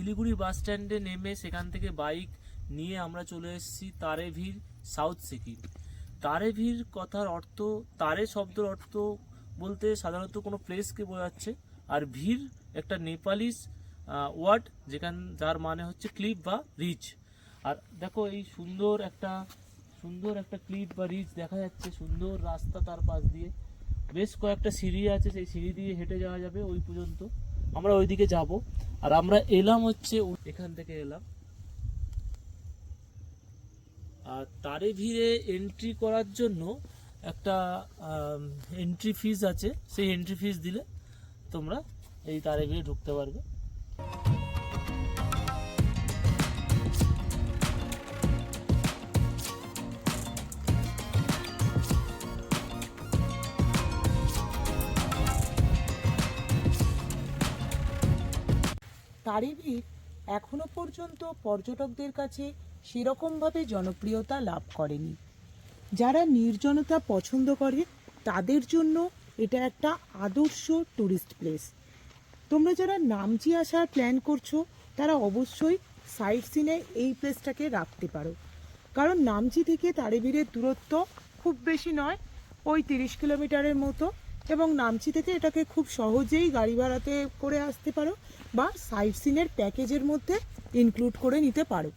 শিলিগুড়ি বাস স্ট্যান্ডে নেমে সেখান থেকে বাইক নিয়ে আমরা চলে এসেছি তারে তারেভির সাউথ সিকিম। তারে তারেভির কথার অর্থ, তারে শব্দের অর্থ বলতে সাধারণত কোনো প্লেসকে বোঝাচ্ছে। আর ভিড় একটা নেপালিস ওয়ার্ড যেখান, যার মানে হচ্ছে ক্লিপ বা রিচ আর দেখো এই সুন্দর একটা সুন্দর একটা ক্লিপ বা রিচ দেখা যাচ্ছে। সুন্দর রাস্তা তার পাশ দিয়ে। বেশ কয়েকটা সিঁড়ি আছে, সেই সিঁড়ি দিয়ে হেঁটে যাওয়া যাবে ওই পর্যন্ত। আমরা ওইদিকে যাব। আর আমরা এলাম হচ্ছে এখান থেকে এলাম। আর তারে ভিড়ে এন্ট্রি করার জন্য একটা এন্ট্রি ফিজ আছে। সেই এন্ট্রি ফিজ দিলে তোমরা এই তারে ভিড়ে ঢুকতে পারবে। তারিভির এখনও পর্যন্ত পর্যটকদের কাছে সেরকমভাবে জনপ্রিয়তা লাভ করেনি। যারা নির্জনতা পছন্দ করে, তাদের জন্য এটা একটা আদর্শ ট্যুরিস্ট প্লেস তোমরা যারা নামচি আসার প্ল্যান করছ, তারা অবশ্যই সাইট সিনে এই প্লেসটাকে রাখতে পারো। কারণ নামচি থেকে তারেভিরের দূরত্ব খুব বেশি নয়, ওই তিরিশ কিলোমিটারের মতো। এবং নামচি থেকে এটাকে খুব সহজেই গাড়ি ভাড়াতে করে আসতে পারো বা সাইট সিনের প্যাকেজের মধ্যে ইনক্লুড করে নিতে পারো।